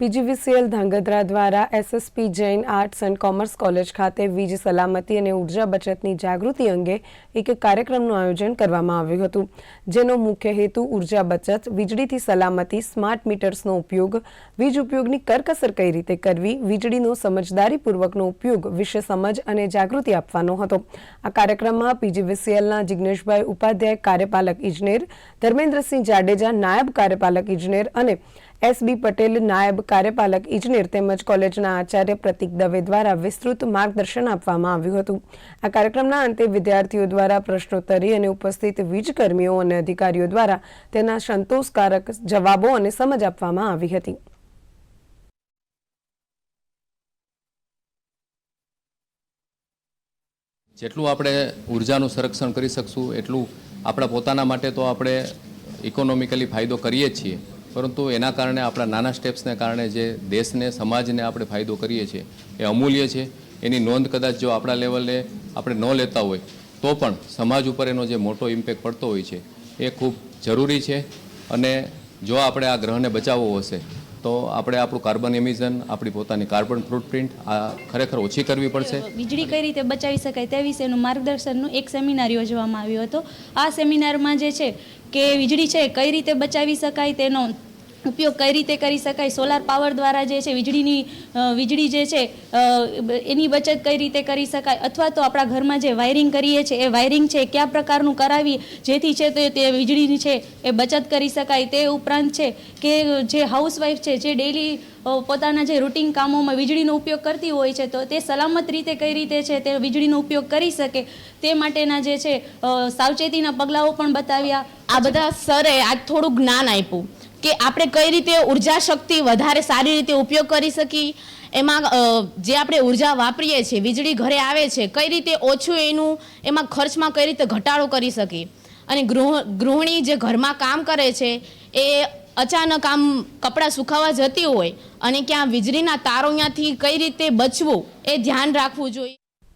PGVCL Dhrangadhra દ્વારા SSP Jain arts and commerce college ખાતે વીજ સલામતી અને ઊર્જા બચતની જાગૃતિ અંગે એક કાર્યક્રમનું આયોજન કરવામાં આવ્યું હતું, જેનો મુખ્ય હેતુ ઊર્જા બચત, વીજળીથી સલામતી, સ્માર્ટ મીટર્સનો ઉપયોગ, વીજ ઉપયોગની કરકસર કઈ રીતે કરવી, વીજળીનો સમજદારીપૂર્વકનો ઉપયોગ, વિશે સમજ અને જાગૃતિ આપવાનો હતો. આ કાર્યક્રમમાં પીજીવીસીએલના જિગ્નેશભાઈ ઉપાધ્યાય કાર્યપાલક ઇજનેર, ધર્મેન્દ્રસિંહ જાડેજા નાયબ કાર્યપાલક ઇજનેર અને એસબી પટેલ નાયબ કાર્યપાલક ઇજનેર તેમજ કોલેજના આચાર્ય પ્રતિક દવે દ્વારા વિસ્તૃત માર્ગદર્શન આપવામાં આવ્યું હતું. આ કાર્યક્રમના અંતે વિદ્યાર્થીઓ દ્વારા પ્રશ્નોત્તરી અને ઉપસ્થિત વીજકર્મીઓ અને અધિકારીઓ દ્વારા તેના સંતોષકારક જવાબો અને સમજ આપવામાં આવી હતી. જેટલું આપણે ઉર્જાનું સંરક્ષણ કરી શકશું, એટલું આપણા પોતાના માટે તો આપણે ઇકોનોમિકલી ફાયદો કરીએ જ છીએ. પરંતુ એના કારણે આપણા નાના સ્ટેપ્સને કારણે જે દેશને, સમાજને આપણે ફાયદો કરીએ છીએ, એ અમૂલ્ય છે. એની નોંધ કદાચ જો આપણા લેવલે આપણે ન લેતા હોય, તો પણ સમાજ ઉપર એનો જે મોટો ઇમ્પેક્ટ પડતો હોય છે, એ ખૂબ જરૂરી છે. અને જો આપણે આ ગ્રહને બચાવવો હશે તો આપણે આપણું કાર્બન એમિઝન, આપણી પોતાની કાર્બન ફૂટપ્રિન્ટ આ ખરેખર ઓછી કરવી પડશે. વીજળી કઈ રીતે બચાવી શકાય તે વિશેનું માર્ગદર્શનનું એક સેમિનાર યોજવામાં આવ્યો હતો. આ સેમિનારમાં જે છે કે વીજળી છે કઈ રીતે બચાવી શકાય તેનો ઉપયોગ કઈ રીતે કરી શકાય? સોલાર પાવર દ્વારા જે છે વીજળીની વીજળી જે છે એની બચત કઈ રીતે કરી શકાય? અથવા તો આપણા ઘરમાં જે વાયરિંગ કરીએ છીએ એ વાયરિંગ છે કયા પ્રકારનું કરાવી જેથી છે તે તે વીજળીની છે એ બચત કરી શકાય? તે ઉપરાંત છે કે જે હાઉસવાઈફ છે જે ડેલી પોતાના જે રૂટીન કામોમાં વીજળીનો ઉપયોગ કરતી હોય છે તો તે સલામત રીતે કઈ રીતે છે તે વીજળીનો ઉપયોગ કરી શકે? તે માટેના જે છે સાવચેતીના પગલાઓ પણ બતાવ્યા. આ બધા સરે આજ થોડું જ્ઞાન આપ્યું. કે આપણે કઈ રીતે ઊર્જા શક્તિ વધારે સારી રીતે ઉપયોગ કરી શકીએ? એમાં જે આપણે ઊર્જા વાપરીએ છીએ, વીજળી ઘરે આવે છે, કઈ રીતે ઓછું એનું, એમાં ખર્ચમાં કઈ રીતે ઘટાડો કરી શકીએ? અને ગૃહ, ગૃહિણી જે ઘરમાં કામ કરે છે, એ અચાનક આમ કપડાં સુકાવા જતી હોય અને ક્યાં વીજળીના તારો ત્યાંથી કઈ રીતે બચવું, એ ધ્યાન રાખવું જોઈએ.